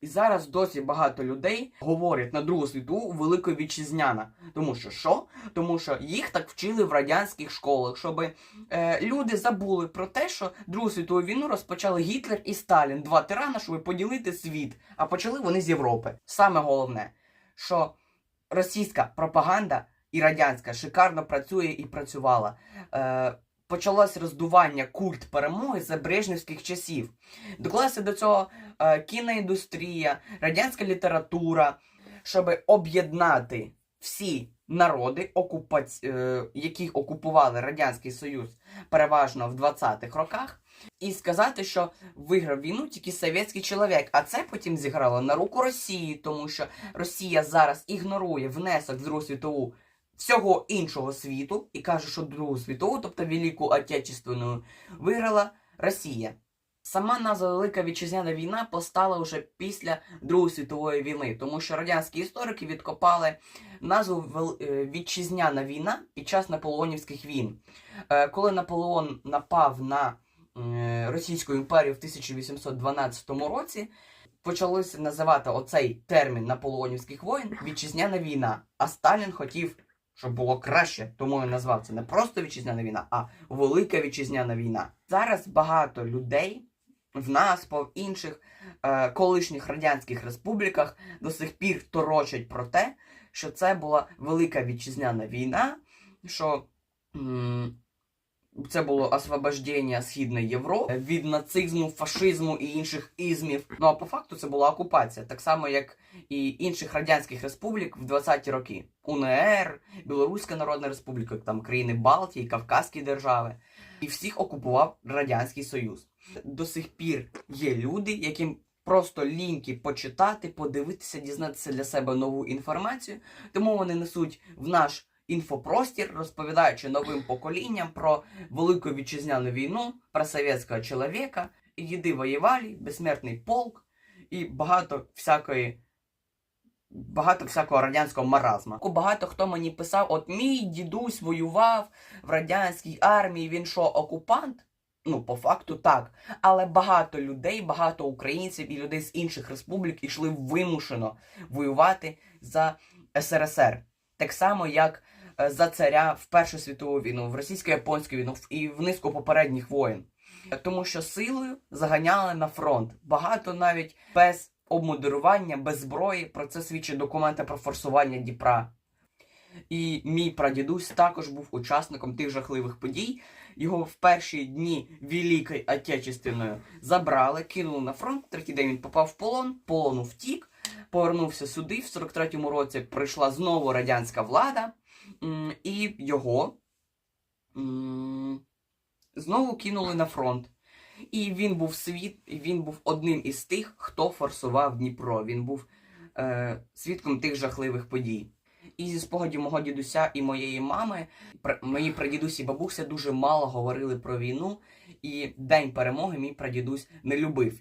І зараз досі багато людей говорять на Другу світову Велика Вітчизняна. Тому що що? Тому що їх так вчили в радянських школах, щоб е, люди забули про те, що Другу світову війну розпочали Гітлер і Сталін, два тирана, щоб поділити світ. А почали вони з Європи. Саме головне, що російська пропаганда і радянська шикарно працює і працювала. Е, почалось роздування культ перемоги за брежнівських часів. Доклалася до цього е, кіноіндустрія, радянська література, щоб об'єднати всі народи, окупаці... е, яких окупували Радянський Союз переважно в 20-х роках, і сказати, що виграв війну тільки совєтський чоловік. А це потім зіграло на руку Росії, тому що Росія зараз ігнорує внесок в Другу світову всього іншого світу і каже, що Другу світову, тобто Велику Отечественну, виграла Росія. Сама назва Велика Вітчизняна війна постала вже після Другої світової війни, тому що радянські історики відкопали назву е, Вітчизняна війна під час наполеонівських війн. Е, Коли Наполеон напав на е, Російську імперію в 1812 році, почалося називати оцей термін наполеонівських воїн Вітчизняна війна. А Сталін хотів, щоб було краще, тому я назвав це не просто вітчизняна війна, а Велика Вітчизняна війна. Зараз багато людей в нас, по інших е, колишніх радянських республіках до сих пір торочать про те, що це була Велика Вітчизняна війна, що м, це було освобождення Східної Європи від нацизму, фашизму і інших ізмів. Ну а по факту це була окупація, так само як і інших радянських республік в 20-ті роки. УНР, Білоруська Народна Республіка, там країни Балтії, Кавказькі держави. І всіх окупував Радянський Союз. До сих пір є люди, яким просто ліньки почитати, подивитися, дізнатися для себе нову інформацію. Тому вони несуть в наш інфопростір, розповідаючи новим поколінням про Велику Вітчизняну війну, про совєтського чоловіка, їди воєвалі, безсмертний полк і багато всякої. Багато всякого радянського маразма. Багато хто мені писав: от мій дідусь воював в радянській армії, він що, окупант? Ну, по факту так. Але багато людей, багато українців і людей з інших республік йшли вимушено воювати за СРСР. Так само, як за царя в Першу світову війну, в російсько-японську війну і в низку попередніх воєн. Тому що силою заганяли на фронт. Багато навіть без обмундирування, без зброї. Про це свідчать документи про форсування Дніпра. І мій прадідусь також був учасником тих жахливих подій. Його в перші дні Великої Отечественної забрали, кинули на фронт. Третій день він попав в полон, полону втік, повернувся сюди. В 43-му році прийшла знову радянська влада, і його знову кинули на фронт. І він був світ, він був одним із тих, хто форсував Дніпро. Він був е, свідком тих жахливих подій. І зі спогадів мого дідуся і моєї мами, пр- мої прадідусі і бабуся дуже мало говорили про війну, і День перемоги мій прадідусь не любив.